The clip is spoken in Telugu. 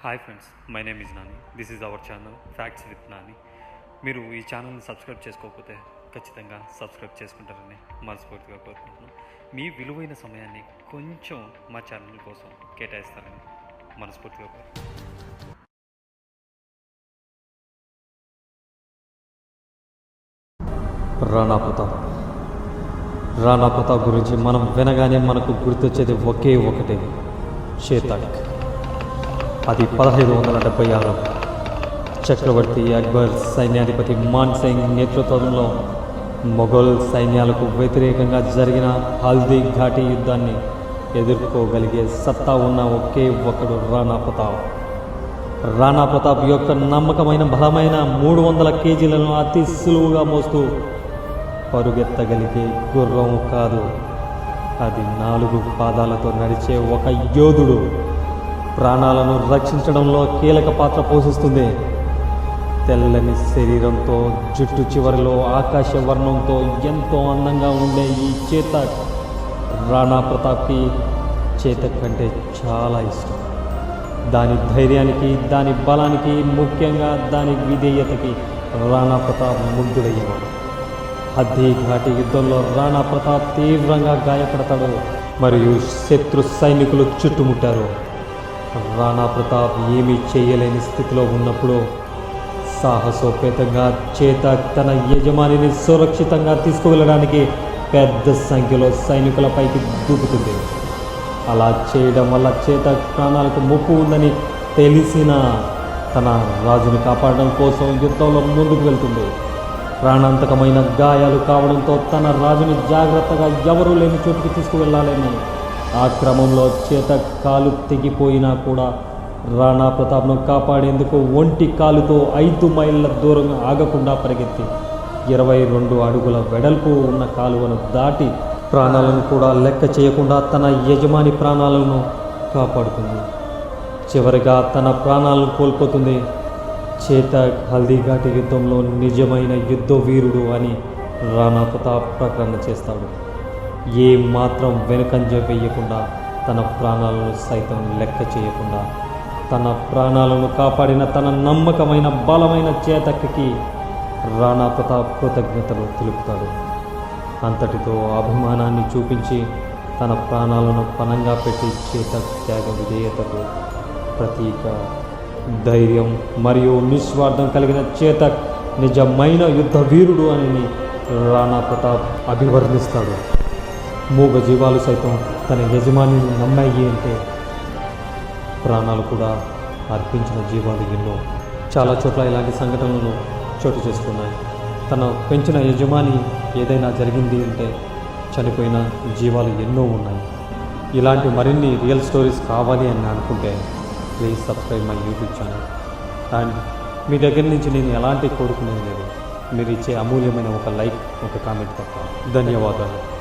Hi friends my name is Nani this is our channel facts with Nani మీరు ఈ ఛానల్ని సబ్స్క్రైబ్ చేసుకోకపోతే ఖచ్చితంగా సబ్స్క్రైబ్ చేసుకుంటారని మనస్ఫూర్తిగా కోరుకుంటున్నాను. మీ విలువైన సమయాన్ని కొంచెం మా ఛానల్ కోసం కేటాయిస్తారని మనస్ఫూర్తిగా కోరుకుంటున్నాను. రాణా ప్రతాప్. రాణా ప్రతాప్ గురించి మనం వినగానే మనకు గుర్తొచ్చేది ఒకే ఒకటే. చేతక్ అది పదహైదు వందల డెబ్బై ఆరు. చక్రవర్తి అక్బర్ సైన్యాధిపతి మాన్ సింగ్ నేతృత్వంలో మొఘల్ సైన్యాలకు వ్యతిరేకంగా జరిగిన హల్దీ ఘాటి యుద్ధాన్ని ఎదుర్కోగలిగే సత్తా ఉన్న ఒకే ఒకడు రాణా ప్రతాప్. రాణా ప్రతాప్ యొక్క నమ్మకమైన బలమైన మూడు వందల కేజీలను అతి సులువుగా మోస్తూ పరుగెత్తగలిగే గుర్రం కాదు. అది నాలుగు పాదాలతో నడిచే ఒక యోధుడు. ప్రాణాలను రక్షించడంలో కీలక పాత్ర పోషిస్తుంది. తెల్లని శరీరంతో జుట్టు చివరిలో ఆకాశ వర్ణంతో ఎంతో అందంగా ఉండే ఈ చేత రాణా ప్రతాప్కి చేత కంటే చాలా ఇష్టం. దాని ధైర్యానికి దాని బలానికి ముఖ్యంగా దాని విధేయతకి రాణా ప్రతాప్ ముగ్ధుడయ్యేవాడు హద్దీ ఘాటి యుద్ధంలో రాణా ప్రతాప్ తీవ్రంగా గాయపడతాడు మరియు శత్రు సైనికులు చుట్టుముట్టారు. రాణా ప్రతాప్ ఏమీ చేయలేని స్థితిలో ఉన్నప్పుడు సాహసోపేతంగా చేత తన యజమానిని సురక్షితంగా తీసుకువెళ్ళడానికి పెద్ద సంఖ్యలో సైనికులపైకి దూకుతుంది. అలా చేయడం వల్ల చేత ప్రాణాలకు ముప్పు ఉందని తెలిసిన తన రాజును కాపాడడం కోసం యుద్ధంలో ముందుకు వెళ్తుంది. ప్రాణాంతకమైన గాయాలు కావడంతో తన రాజుని జాగ్రత్తగా ఎవరూ లేని చోటుకి తీసుకువెళ్ళాలని ఆ క్రమంలో చేత కాలు తెగిపోయినా కూడా రాణా ప్రతాప్ను కాపాడేందుకు ఒంటి కాలుతో ఐదు మైళ్ళ దూరం ఆగకుండా పరిగెత్తి ఇరవై రెండు అడుగుల వెడల్పు ఉన్న కాలువను దాటి ప్రాణాలను కూడా లెక్క చేయకుండా తన యజమాని ప్రాణాలను కాపాడుతుంది చివరిగా తన ప్రాణాలను కోల్పోతుంది చేత హల్దీఘాటి యుద్ధంలో నిజమైన యుద్ధ వీరుడు అని రాణా ప్రతాప్ ప్రకటన చేస్తాడు. ఏ మాత్రం వెనుకంజ వేయకుండా తన ప్రాణాలను సైతం లెక్క చేయకుండా తన ప్రాణాలను కాపాడిన తన నమ్మకమైన బలమైన చేతక్కి రాణా ప్రతాప్ కృతజ్ఞతలు తెలుపుతాడు. అంతటితో అభిమానాన్ని చూపించి తన ప్రాణాలను పనంగా పెట్టి చేత త్యాగ విధేయతకు ప్రతీక ధైర్యం మరియు నిస్వార్థం కలిగిన చేతక్ నిజమైన యుద్ధ వీరుడు అని రాణా ప్రతాప్ అభివర్ణిస్తాడు. మూగ జీవాలు సైతం తన యజమానిని నమ్మాయి అంటే ప్రాణాలు కూడా అర్పించిన జీవాలు ఎన్నో. చాలా చోట్ల ఇలాంటి సంఘటనలు చోటు చేసుకున్నాయి. తన పెంచిన యజమాని ఏదైనా జరిగింది అంటే చనిపోయిన జీవాలు ఎన్నో ఉన్నాయి. ఇలాంటి మరిన్ని రియల్ స్టోరీస్ కావాలి అని అనుకుంటే please subscribe my YouTube channel. And మీ దగ్గర నుంచి నేను ఎలాంటి కోరుకునేది లేదు. మీరు ఇచ్చే అమూల్యమైన ఒక లైక్ ఒక కామెంట్ తప్ప. ధన్యవాదాలు.